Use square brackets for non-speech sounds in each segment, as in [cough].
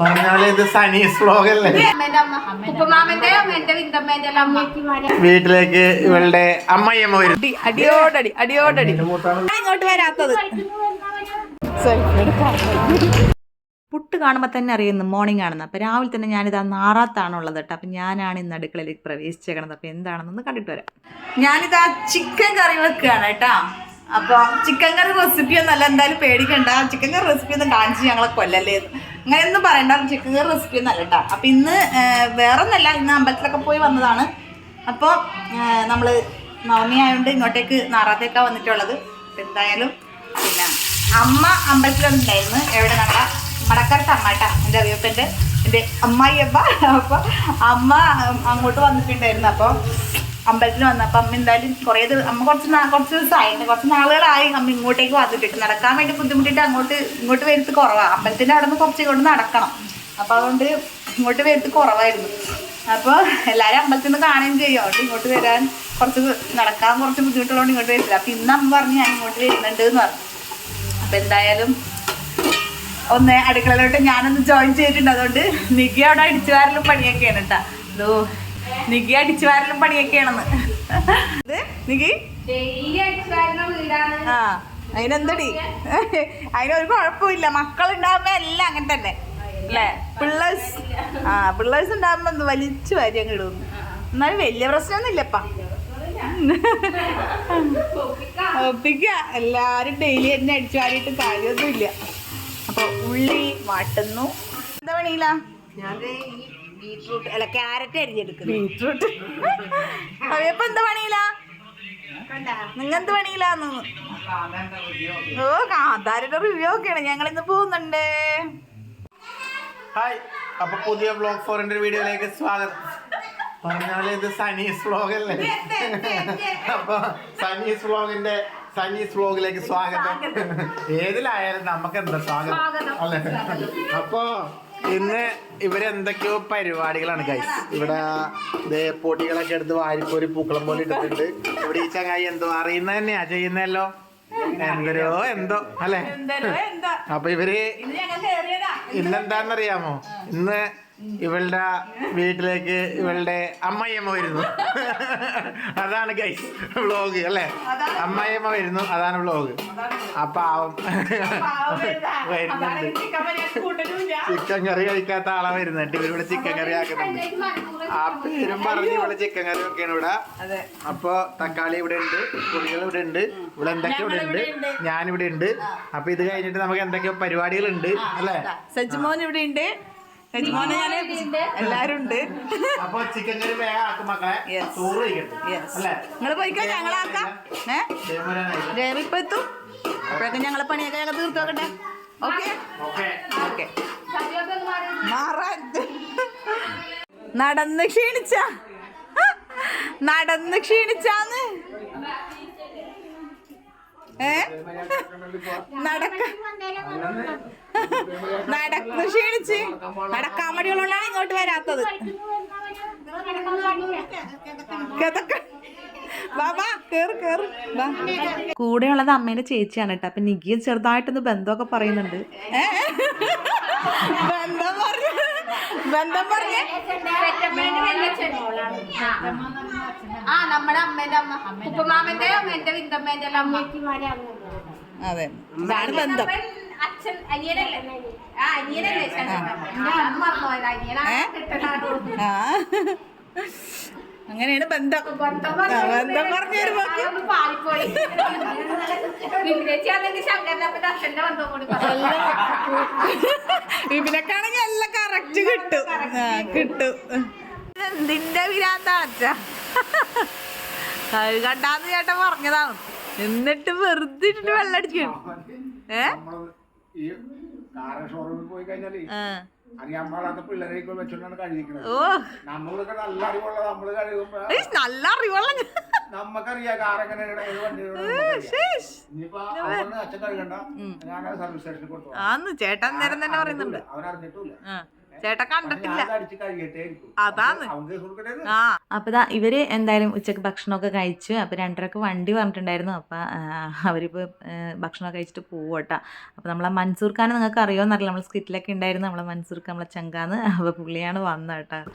പറഞ്ഞാൽ ഇത് സനീസ് വ്ലോഗ് അല്ലേ? അമ്മേന്റെ അമ്മ. ഉപ്പമാമന്റെ എന്റെ വിന്തമ്മേന്റെ എല്ലാം അമ്മ. വീട്ടിലേക്ക് ഇവളുടെ അമ്മയമ്മ വരും. അടി അടിയോടടി അടിയോടടി. ഇങ്ങോട്ട് വരാത്തത്. പുട്ട് കാണുമ്പോൾ തന്നെ അറിയുന്നു മോർണിംഗ് ആണെന്ന്. അപ്പോൾ രാവിലെ തന്നെ ഞാനിത് നാറാത്താണുള്ളത് കേട്ടോ. അപ്പം ഞാനാണ് ഇന്ന് അടുക്കളയിലേക്ക് പ്രവേശിച്ചേക്കണത്. അപ്പോൾ എന്താണെന്നൊന്ന് കണ്ടിട്ട് വരാം. ഞാനിതാ ചിക്കൻ കറി വെക്കുകയാണ് കേട്ടോ. അപ്പോൾ ചിക്കൻ കറി റെസിപ്പി ഒന്നല്ല. എന്തായാലും പേടിക്കണ്ട. ചിക്കൻ കറി റെസിപ്പി ഒന്നും കാണിച്ച് ഞങ്ങളെ കൊല്ലല്ലേ. അങ്ങനെയൊന്നും പറയണ്ട. ചിക്കൻ കറി റെസിപ്പി ഒന്നല്ല കേട്ടോ അപ്പം ഇന്ന് വേറെ ഒന്നല്ല ഇന്ന് അമ്പലത്തിലൊക്കെ പോയി വന്നതാണ്. അപ്പോൾ നമ്മൾ നവമി ആയതുകൊണ്ട് ഇങ്ങോട്ടേക്ക് നാറാത്തേക്കാണ് വന്നിട്ടുള്ളത്. അപ്പം എന്തായാലും പിന്നെ അമ്മ അമ്പലത്തിലുണ്ടായിരുന്നു. എവിടെ നമ്മളെ മടക്കരത്ത് അമ്മ കേട്ടാ എന്റെ അറിയപ്പന്റെ എന്റെ അമ്മായി അപ്പ അപ്പോൾ അമ്മ അങ്ങോട്ട് വന്നിട്ടുണ്ടായിരുന്നു. അപ്പോൾ അമ്പലത്തിൽ വന്നപ്പോൾ അമ്മ എന്തായാലും കുറേ അമ്മ കുറച്ച് കുറച്ച് ദിവസമായിരുന്നു കുറച്ച് നാളുകളായി അമ്മ ഇങ്ങോട്ടേക്ക് വന്നിട്ട് നടക്കാൻ വേണ്ടി ബുദ്ധിമുട്ടിട്ട് അങ്ങോട്ട് ഇങ്ങോട്ട് വരുത്ത് കുറവാണ് അമ്പലത്തിന്റെ അവിടെ നിന്ന് കുറച്ച് ഇങ്ങോട്ട് നടക്കണം. അപ്പോൾ അതുകൊണ്ട് ഇങ്ങോട്ട് വരുത്ത് കുറവായിരുന്നു. അപ്പോൾ എല്ലാവരും അമ്പലത്തിൽ നിന്ന് കാണുകയും ചെയ്യും. അതുകൊണ്ട് ഇങ്ങോട്ട് വരാൻ കുറച്ച് നടക്കാൻ കുറച്ച് ബുദ്ധിമുട്ടുള്ളതുകൊണ്ട് ഇങ്ങോട്ട് വരില്ല. അപ്പം ഇന്ന് അമ്മ പറഞ്ഞു ഞാൻ ഇങ്ങോട്ട് വരുന്നുണ്ട് എന്ന് പറഞ്ഞു. അപ്പം എന്തായാലും ഒന്ന് അടുക്കളയിലോട്ട് ഞാനൊന്ന് ജോയിൻ ചെയ്തിട്ടുണ്ട്. അതുകൊണ്ട് നിഗി അവിടെ അടിച്ചു വാരലും പണിയൊക്കെയാണ് കേട്ടോ. ഇതോ നിഗി അടിച്ചു വാരലും പണിയൊക്കെയാണെന്ന്. നികി ആ അതിനെന്തടി? അതിനൊരു കുഴപ്പമില്ല. മക്കളുണ്ടാകുമ്പോ എല്ലാം അങ്ങനെ തന്നെ. അല്ലേ? പിള്ളേഴ്സ് ആ പിള്ളേഴ്സ് ഉണ്ടാകുമ്പോ ഒന്ന് വലിച്ചു വാരി അങ്ങ് ഇടുന്നു എന്നാലും വലിയ പ്രശ്നമൊന്നും ഇല്ലപ്പാ ഒപ്പിക്ക. എല്ലാരും ഡെയിലി തന്നെ അടിച്ചു വാരിയിട്ട് കാര്യമൊന്നുമില്ല. അപ്പൊ ഉള്ളി വാട്ടുന്നു. എന്താ പണിയില്ല ബീട്രൂട്ട് അല്ല ക്യാരറ്റ് അരിഞ്ഞെടുക്കുന്നു. ബീട്രൂട്ട് അപ്പൊ എന്ത് പണിയില്ല നിങ്ങൾ എന്ത് പണിയില്ലാന്ന് ഓ കാന്താരുടെ റിവ്യൂ ഒക്കെയാണ്. ഞങ്ങൾ ഇന്ന് പോകുന്നുണ്ട്. ഹായ് അപ്പൊ പുതിയ ബ്ലോഗ് ഫോറിന്റെ വീഡിയോയിലേക്ക് സ്വാഗതം. പറഞ്ഞാൽ ഇത് സനീസ് വ്ലോഗ് അല്ലേ? അപ്പൊ സനീസ് വ്ലോഗിന്റെ സനീസ് വ്ലോഗിലേക്ക് സ്വാഗതം. ഏതിലായാലും നമുക്ക് എന്താ സ്വാഗതം. അല്ലേ? അപ്പൊ ഇന്ന് ഇവരെന്തൊക്കെയോ പരിപാടികളാണ് ഗൈസ് ഇവിടെ പൊടികളൊക്കെ എടുത്ത് വാരിപ്പോരി പൂക്കളം പോലെ ഇട്ടിട്ടുണ്ട്. ഇവിടെ ഈ ചങ്ങായി എന്തോ അറിയുന്ന തന്നെയാ ചെയ്യുന്നല്ലോ എന്തരോ എന്തോ അല്ലെ? അപ്പൊ ഇവർ ഇന്നെന്താന്നറിയാമോ ഇന്ന് ഇവളുടെ വീട്ടിലേക്ക് ഇവളുടെ അമ്മയമ്മ വരുന്നു. അതാണ് ഗൈസ് വ്ളോഗ് അല്ലേ? അമ്മയമ്മ വരുന്നു അതാണ് വ്ളോഗ് ആ പാവം വരുന്നുണ്ട്. ചിക്കൻ കറി കഴിക്കാത്ത ആളാ വരുന്നുണ്ട്. ഇവരിവിടെ ചിക്കൻ കറി ആക്കുന്നുണ്ട്. ആ പേരും പറഞ്ഞ് ഇവിടെ ചിക്കൻ കറി ഒക്കെയാണ് ഇവിടെ. അതെ. അപ്പൊ തക്കാളി ഇവിടെ ഉണ്ട് പുളികൾ ഇവിടെ ഉണ്ട് ഇവിടെ എന്തൊക്കെ ഇവിടെ ഉണ്ട് ഞാനിവിടെ ഉണ്ട്. അപ്പൊ ഇത് കഴിഞ്ഞിട്ട് നമുക്ക് എന്തൊക്കെയോ പരിപാടികളുണ്ട് അല്ലേ? സജ്മോൻ ഇവിടെ ഉണ്ട്. ഞാൻ എല്ലാരും ഉണ്ട് അപ്പൊ ചിക്കൻ കറി വേഗം ആക്കും മക്കളെ. Yes. ചോറ് കഴിക്കട്ടെ യെസ് അല്ലേ? നിങ്ങൾ പോയിക്കോ? ഞങ്ങളാക്കാം. ഏ? ദേവരാനായി. രേവ ഇപ്പൊ എത്തും. അപ്പോഴൊക്കെ ഞങ്ങളെ പണിയൊക്കെ ഞങ്ങൾ തീർത്തു നോക്കട്ടെ ഓക്കെ? ഓക്കേ. ഓക്കെ. മാറാൻ നടന്ന് ക്ഷീണിച്ച. നടന്ന് ക്ഷീണിച്ചാന്ന്. ഏ? നടക്ക നടന്ന് ക്ഷീണിച്ച്. നടക്കാൻ മടികളുകൊണ്ടാണ് ഇങ്ങോട്ട് വരാത്തത്. കിതക്ക. വാ. കൂടെയുള്ളത് അമ്മേന്റെ ചേച്ചിയാണ് കേട്ടോ. അപ്പൊ നികിയും ചെറുതായിട്ടൊന്ന് ബന്ധമൊക്കെ പറയുന്നുണ്ട്. ബന്ധം? ബന്ധം പറഞ്ഞേ? ആ നമ്മുടെ അമ്മേന്റെ അമ്മ. ഉപ്പമാമന്റെ അമ്മേന്റെ വിന്തമ്മേന്റെ എല്ലാം അമ്മ. അതെ. അതാണ് ബന്ധം. അച്ഛൻ അനിയനല്ലേ? ആ അനിയനല്ലേ? അമ്മ മറന്നുപോയത്. അനിയനാണ്? അങ്ങനെയാണ് ബന്ധം. ബന്ധം പറഞ്ഞൊരു വിപിനക്കാണെങ്കിൽ എല്ലാം കറക്റ്റ് കിട്ടും. കിട്ടും. എന്തിന്റെ വിരാന്താണ് അച്ഛാ? അത് കണ്ടാന്ന് ചേട്ടൻ പറഞ്ഞതാണ്. എന്നിട്ട് വെറുതെ ഇട്ടിട്ട് വെള്ളം അടിച്ചു ഏ പോയി കഴിഞ്ഞാൽ ആ. അറിയാൻ പാടാത്ത പിള്ളേരെയൊക്കെ വെച്ചോണ്ടാണ് കഴിക്കുന്നത് ഓ. നമ്മളൊക്കെ നല്ല അറിവുള്ള നമ്മൾ കഴിയുമ്പോ ഏയ്, നല്ല അറിവുള്ള നമ്മക്കറിയാം കാർ എങ്ങനെയാണ് ഏത് വണ്ടി ശേഷ്. ഇനിയിപ്പോ അവന് അച്ഛൻ കഴുകണ്ട. ഞാൻ സർവീസ് സ്റ്റേഷനിൽ കൊടുത്തു ആന്ന് ചേട്ടൻ നേരം തന്നെ പറയുന്നുണ്ട്. ആ. ചേട്ടൻ കണ്ടിട്ടില്ല. അതാണ്. ആ. അപ്പോൾ ഇവർ എന്തായാലും ഉച്ചയ്ക്ക് ഭക്ഷണമൊക്കെ കഴിച്ചു. അപ്പൊ രണ്ടരക്ക് വണ്ടി പറഞ്ഞിട്ടുണ്ടായിരുന്നു അപ്പൊ അവരിപ്പോ ഭക്ഷണമൊക്കെ കഴിച്ചിട്ട് പോവട്ട. അപ്പൊ നമ്മളെ മൻസൂർ ഖാൻ നിങ്ങൾക്ക് അറിയോന്നറിയില്ല. നമ്മളെ സ്കിറ്റിലൊക്കെ ഉണ്ടായിരുന്നു. നമ്മളെ മൻസൂർ ഖാൻ നമ്മളെ ചങ്കാന്ന്. അപ്പൊ പുള്ളിയാണ് വന്നത് കേട്ടോ. [laughs]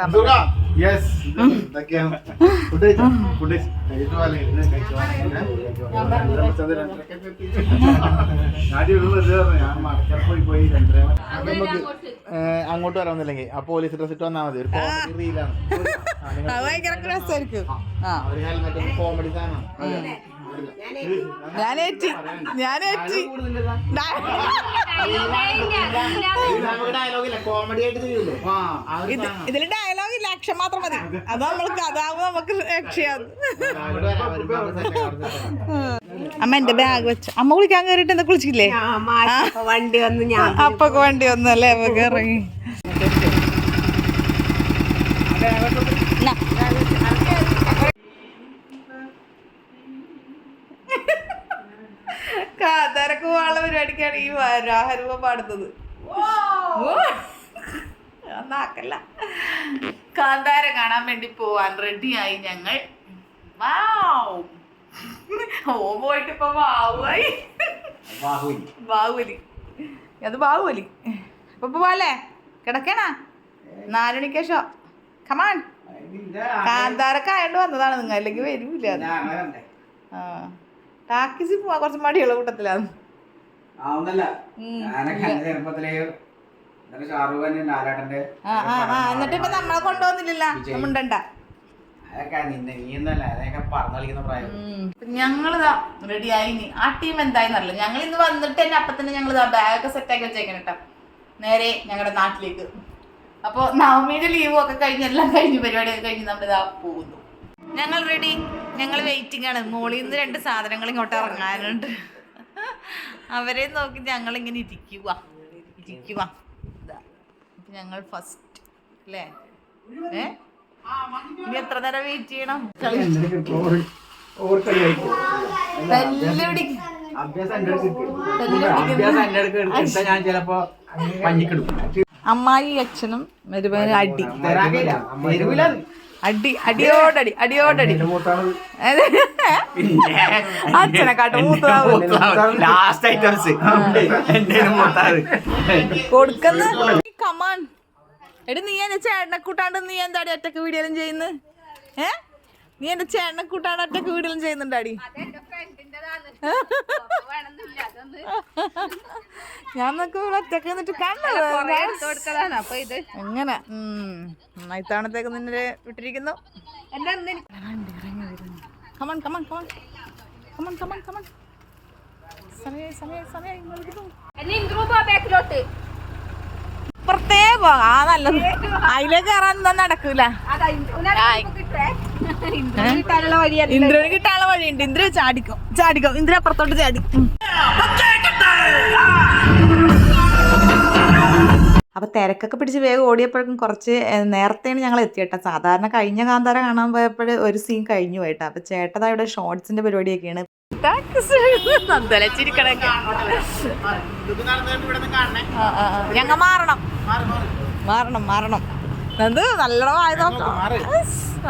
അങ്ങോട്ട്. Yes. അപ്പൊ വരാമെന്നില്ലെങ്കിൽ ആ പോലീസ് ഡ്രസ് ഇട്ട് വന്നാൽ മതി. ഒരു കോമഡി റീലാണ് ഭയങ്കര രസമായിരിക്കും. ആ ഒരു ഹെൽമെറ്റ് കോമഡി സാധനം. ഇതിൽ ഡയലോഗ് ഇല്ല. അക്ഷം മാത്രം മതി. അത് നമ്മൾക്ക് അതാവുമ്പോ നമുക്ക് രക്ഷയാവും ആക്കാം. അമ്മ എന്റെ ബാഗ് വെച്ചു. അമ്മ കുളിക്കാൻ കയറിയിട്ട് എന്താ കുളിച്ചില്ലേ? വണ്ടി വന്നു ഞാൻ അപ്പൊക്കെ വണ്ടി വന്നല്ലേ അപ്പൊക്കെ ഇറങ്ങി. പോകാനുള്ള പരിപാടിക്കാണ് ഈ രാഹരൂപം പാടുന്നത്. ഒന്നാക്കല്ല കാന്താര കാണാൻ വേണ്ടി പോവാൻ റെഡിയായി ഞങ്ങൾ. വാവ് ഓ പോയിട്ട് ഇപ്പൊ വാവുമായി ബാഹുലി ബാഹുബലി. അത് ബാഹുബലി. അപ്പൊ പോവാല്ലേ? കിടക്കണാ? നാലുമണിക്ക് ശേഷം കമാൺ കാന്താരൊക്കെ ആയതുകൊണ്ട് വന്നതാണ് നിങ്ങൾ. അല്ലെങ്കിൽ വരൂല. ആ. ടാക്കിസിൽ പോവാ കുറച്ച് മടിയുള്ള കൂട്ടത്തിലാണ് ആവുന്നല്ല. ഞാനൊക്കെ എന്റെ ചെറുപ്പത്തിൽ ഖാൻ ലാലേട്ടന്റെ എന്നിട്ട് ഇപ്പൊ നമ്മളെ കൊണ്ടുപോകുന്നില്ലല്ലോ. നമ്മണ്ടണ്ട ഞങ്ങളിതാ റെഡി ആയി ഇനി. ആ ടീം എന്തായെന്നറിയില്ല ഞങ്ങൾ ഇന്ന് വന്നിട്ട് തന്നെ അപ്പൊ തന്നെ ഞങ്ങൾ ബാഗൊക്കെ സെറ്റ് ആക്കി വെച്ചേക്കണം കേട്ടോ നേരെ ഞങ്ങളുടെ നാട്ടിലേക്ക്. അപ്പോൾ നവമിയുടെ ലീവും ഒക്കെ കഴിഞ്ഞ് എല്ലാം കഴിഞ്ഞ് പരിപാടിയൊക്കെ കഴിഞ്ഞ് നമ്മൾ ഇതാ പോകുന്നു. ഞങ്ങൾ റെഡി ഞങ്ങൾ വെയിറ്റിംഗ് ആണ്. മോളിൽ നിന്ന് രണ്ട് സാധനങ്ങൾ ഇങ്ങോട്ട് ഇറങ്ങാനുണ്ട്. അവരെ നോക്കി ഞങ്ങൾ ഇങ്ങനെ ഇരിക്കുക ഇരിക്കുക ഞങ്ങൾ ഫസ്റ്റ് അല്ലേ? ഏ? ഇനി എത്ര നേരം വെയിറ്റ് ചെയ്യണം? അമ്മായി അച്ഛനും മരുമകനും അടി. അടി അടിയോടടി അടിയോടടി. മൂത്തതാവും ലാസ്റ്റ് ഐറ്റംസ് കൊടുക്കുന്ന. കമാൻ എടി നീ എന്നെ ചേട്ടനെ കൂട്ടാണ്ട് നീ എന്താടി ഒറ്റയ്ക്ക് വീഡിയോയിലും ചെയ്യുന്നത് ഏ? നീ എന്റെ ചേണക്കൂട്ടാണ് ഒറ്റയ്ക്ക് വീഡിയോയിലും ചെയ്യുന്നുണ്ടാടി. [laughs] ഞാൻ നോക്കി ഇവിടെ ഒറ്റയ്ക്ക് നിന്നിട്ട് കണ്ടത് അങ്ങനെ ഇത്തവണത്തേക്ക് നിന്നെ വിട്ടിരിക്കുന്നു. Come on come on come on come on come on come on സമയ സമയ സമയം എന്നെ ഇന്ദ്രു പോ ബാക്കിലോട്ട് പ്രത്യേക ആ നല്ലത്. അതിലേക്ക് കയറാൻ നടക്കൂല. അതാ ഇന്ദ്രു കിട്ടേ ഇന്ദ്രു കിട്ടാനുള്ള വഴിയാണ് ഇന്ദ്രന് കിട്ടാനുള്ള വഴിയുണ്ട്. ഇന്ദ്ര ചാടിക്കും. ചാടിക്കും. ഇന്ദ്ര അപ്പുറത്തോട്ട് ചാടി. അപ്പൊ തിരക്കൊക്കെ പിടിച്ച് വേഗം ഓടിയപ്പോഴേക്കും കുറച്ച് നേരത്തെയാണ് ഞങ്ങൾ എത്തിയട്ടെ സാധാരണ കഴിഞ്ഞ കാന്താര കാണാൻ പോയപ്പോൾ ഒരു സീൻ കഴിഞ്ഞു പോയിട്ടാ. അപ്പൊ ചേട്ടതാ ഇവിടെ ഷോർട്സിന്റെ പരിപാടിയൊക്കെയാണ്. ഞങ്ങൾ മാറണം മാറി മാറി മാറണം. മാറണം എന്ത് നല്ലോ ആയി നോക്കാം.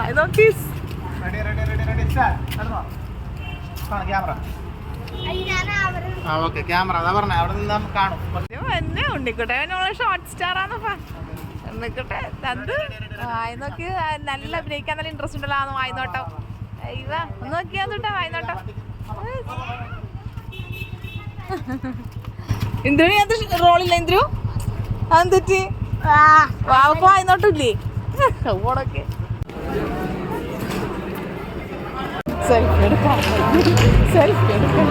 ആയി നോക്കി. റെഡി റെഡി റെഡി റെഡി നടന്നോ? ക്യാമറ ആ ഓക്കെ ക്യാമറ അതാ പറഞ്ഞ അവിടെ നിന്ന് നമുക്ക് കാണും. എന്നെ ഉണ്ണിക്കോട്ടെ നമ്മളെ ഷോർട്ട് സ്റ്റാർ ആണപ്പാ ഉണ്ണിക്കോട്ടെ അത് വായി നോക്കി. ആ, നല്ല അഭിനയിക്കാൻ നല്ല ഇൻട്രസ്റ്റ് ഉണ്ടല്ലോ ആ വായി നോട്ടം. ഇവ ഒന്ന് നോക്കിയാ തൊട്ടാ വായി നോട്ടം. ഇന്ദ്രു അത് റോളില്ല ഇന്ദ്രു? അതെന്തെറ്റി വാവക്ക് വായി ഓടൊക്കെ. സെൽഫി എടുക്കാം. സെൽഫി എടുക്കാം.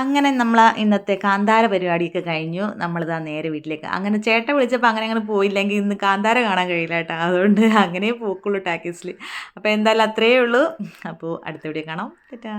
അങ്ങനെ നമ്മൾ ഇന്നത്തെ കാന്താര പരിപാടിയൊക്കെ കഴിഞ്ഞു. നമ്മളിതാ നേരെ വീട്ടിലേക്ക്. അങ്ങനെ ചേട്ട വിളിച്ചപ്പോൾ അങ്ങനെ അങ്ങനെ പോയില്ലെങ്കിൽ ഇന്ന് കാന്താര കാണാൻ കഴിയില്ല കേട്ടോ. അതുകൊണ്ട് അങ്ങനെ പോക്കുള്ളൂ ടാക്കീസിൽ അപ്പോൾ എന്തായാലും അത്രയേ ഉള്ളൂ. അപ്പോൾ അടുത്ത വീഡിയോ കാണാം. തെറ്റാ